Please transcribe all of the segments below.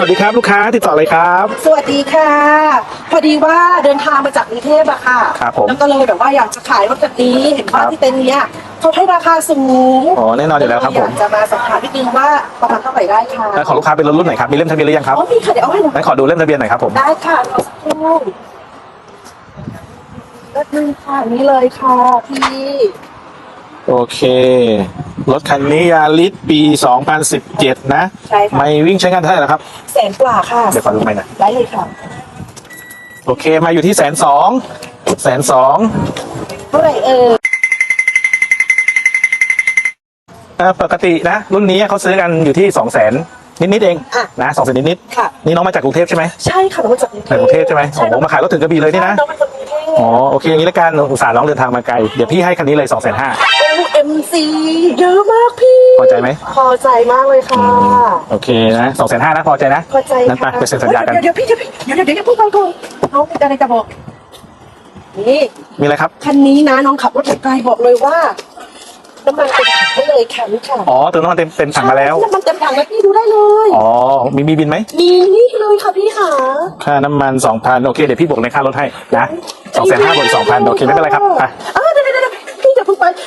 วัสดีครับลูกค้าติดต่อเลยครับ สวัสดีค่ะ พอดีว่าเดินทางมาจากกรุงเทพอะค่ะครับผมแล้วก็เลยแบบว่าอยากจะขายรถแบบนี้เห็นว่าครับ ที่เต็นท์เนี้ยเขาให้ราคาสูงอ๋อแน่นอนอยู่แล้วครับผมอยากจะมาสอบถามนิดนึงว่าประมาณเท่าไหร่ได้ค่ะแล้วของลูกค้าเป็นรถรุ่นไหนครับมีเล่มทะเบียนหรือยังครับอ๋อมีค่ะเดี๋ยวเอาให้หนูงั้นขอดูเล่มทะเบียนหน่อยครับผมได้ค่ะรอสักครู่รถนึงค่ะนี่เลยค่ะพี่โอเค รถคันนี้ยาริสปี 2017 นะ ใช่ค่ะ ไม่วิ่งใช้งานเท่าไหร่แล้วครับ แสนกว่าค่ะเดี๋ยวขอดูใหม่หน่อยได้เลยค่ะโอเค มาอยู่ที่แสนสองแสนสองเท่าไหร่เออปกตินะ รุ่นนี้เขาซื้อกันอยู่ที่ 2 0 0 0 0 0นิดๆเองอะนะสองแสนนิดค่ะ ๆนี่น้องมาจากกรุงเทพใช่ไหมใช่ค่ะน้องมาจากกรุงเทจากพกรุงเทพใช่ไหมโอ้โหมาขายรถถึงกระบี่เลยนี่นะ น้องเป็นคนกรุงเทพอ๋อโอเคอย่างนี้ละกันอุตส่าห์น้องเดินทางมาไกล เดี๋ยวพี่ให้คันนี้เลย2 5 0 0 0 0เอ็ม ซีเยอะมากพี่ พอใจไหม พอใจมากเลยค่ะ โอเคนะสองแสนห้านะพอใจนะพอใจนั้นไปค่ะไปเซ็นสัญญากัน เดี๋ยวเดี๋ยวพี่เดี๋ยวเดี๋ยวเดี๋ยวเดี๋ยวพูดก่อนก่อนน้องมีอะไรจะบอก นี่ มีอะไรครับ คันนี้นะน้องขับรถไกลบอกเลยว่าน้ำมันเต็มถังได้เลยค่ะนี่ค่ะอ๋อเติมน้ำมันเต็มเต็มถังมาแล้ว น้ำมันเต็มถังแล้วพี่ดูได้เลย อ๋อ มีมีบินไหม มีนี่เลยค่ะพี่ค่ะ ค่าน้ำมันสองพันโอเค เดี๋ยวพี่บวกในค่ารถให้นะสองแสนห้าบวกสองพันโอเคไม่เป็นไรครับอะเออ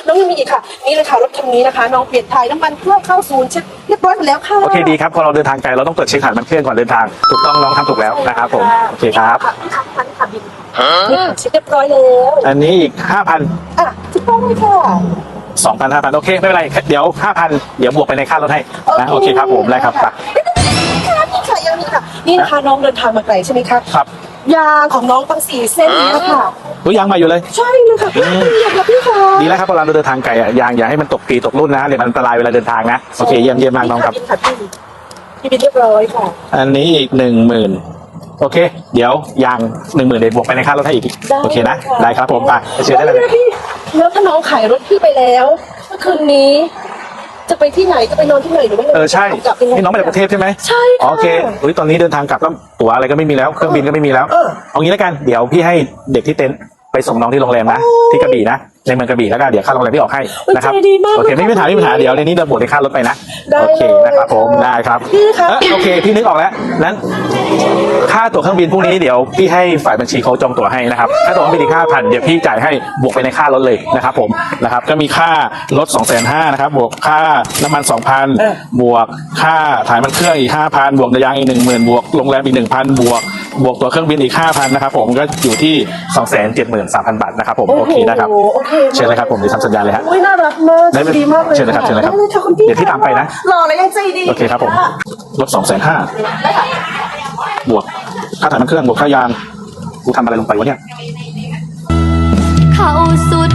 น้องยังมีอีกค่ะ นี่เลยค่ะรถคันนี้นะคะ น้องเปลี่ยนถ่ายน้ำมันเครื่องเข้าศูนย์เช็คเรียบร้อยหมดแล้วค่ะ โอเคดีครับพอเราเดินทางไกลเราต้องเปิดเช็คถ่านมันเครื่องก่อนเดินทางถูกต้องน้องทำถูกแล้วนะครับผมโอเคครับค่ะพี่ค่ะพี่ค่ะบินนี่ค่ะเช็คเรียบร้อยแล้วอันนี้อีกห้าพันอะถูกต้องเลยค่ะสองพันห้าพันโอเค ไม่เป็นไร เดี๋ยวห้าพันเดี๋ยวบวกไปในค่ารถให้นะโอเคครับผมได้ครับไปค่ะพี่ค่ะยังมีค่ะ นี่นะคะน้องเดินทางมาไกลใช่ไหมคะครับ ยางของน้องตั้งสี่เส้นนี้ค่ะอุ้ยยังมาอยู่เลย ใช่เลยค่ะพี่ค่ะพี่ค่ะดีแล้วครับเวลาเราเดินทางไกลอะยางอย่าให้มันตกปีตกรุ่นนะเดี๋ยวมันอันตรายเวลาเดินทางนะโอเคเยี่ยมเยี่ยมมากน้องครับพี่ค่ะพี่พี่บินเรียบร้อยค่ะ อันนี้อีกหนึ่งหมื่นโอเค เดี๋ยวยางหนึ่งหมื่นเดี๋ยวบวกไปในค่ารถให้อีกได้โอเคนะค่ะ ได้ครับผมไปไปเชิญได้เลย แล้วพี่แล้วถ้าน้องขายรถพี่ไปแล้วเมื่อคืนนี้ จะไปที่ไหนจะไปนอนที่ไหนหรือไม่เออใช่กลับยังไง นี่น้องมาจากกรุงเทพใช่ไหมใช่อ๋อค่ะโอเคอุ้ยตอนนี้เดินทางกลับก็ตั๋วอะไรก็ไม่มีแล้วเครื่องบินก็ไม่มีแล้วเออ เอางี้แล้วกันเดี๋ยวพี่ให้เด็กที่เต็นท์ ไปส่งน้องที่โรงแรมนะ ที่กระบี่นะ ในเมืองกระบี่แล้วก็เดี๋ยวค่าโรงแรมพี่ออกให้นะครับใจดีมากโอเคไม่มีปัญหาไม่มีปัญหาเดี๋ยวในนี้เราบวกในค่ารถไปนะได้โอเคนะครับผมเลยค่ะได้ครับพี่ครับเอ้ยโอเคพี่นึกออกแล้วนั้นค่าตั๋วเครื่องบินพรุ่งนี้เดี๋ยวพี่ให้ฝ่ายบัญชีเขาจองตั๋วให้นะครับค่าตั๋วเครื่องบินอีกห้าพันเดี๋ยวพี่จ่ายให้บวกไปในค่ารถเลยนะครับผมนะครับก็มีค่ารถสองแสนห้านะครับบวกค่าน้ำมันสองพันเออบวกค่าถ่ายมันเครื่องอีกห้าพันบวกยางอีกหนึ่งหมื่นบวกโรงแรมอีกหนึ่งพันบวก บวกตั๋วเครื่องบินอีกห้าพันนะครับผมก็อยู่ที่สองแสนเจ็ดหมื่นสามพันบาทนะครับผมโอเคนะครับโอเคเชิญเลยครับผมเดี๋ยวทำสัญญาเลยฮะโอ้ยน่ารักมากได้เลยดีมากเลยเชิญเลยครับเชิญเลยครับได้เลยค่ะคุณพี่เดี๋ยวพี่ตามไปนะ หล่อและยังใจดีโอเคครับผมลดสองแสนห้าบวกค่าถ่ายมันเครื่องบวกค่ายางกูทำอะไรลงไปวะเนี่ย เข้าสุด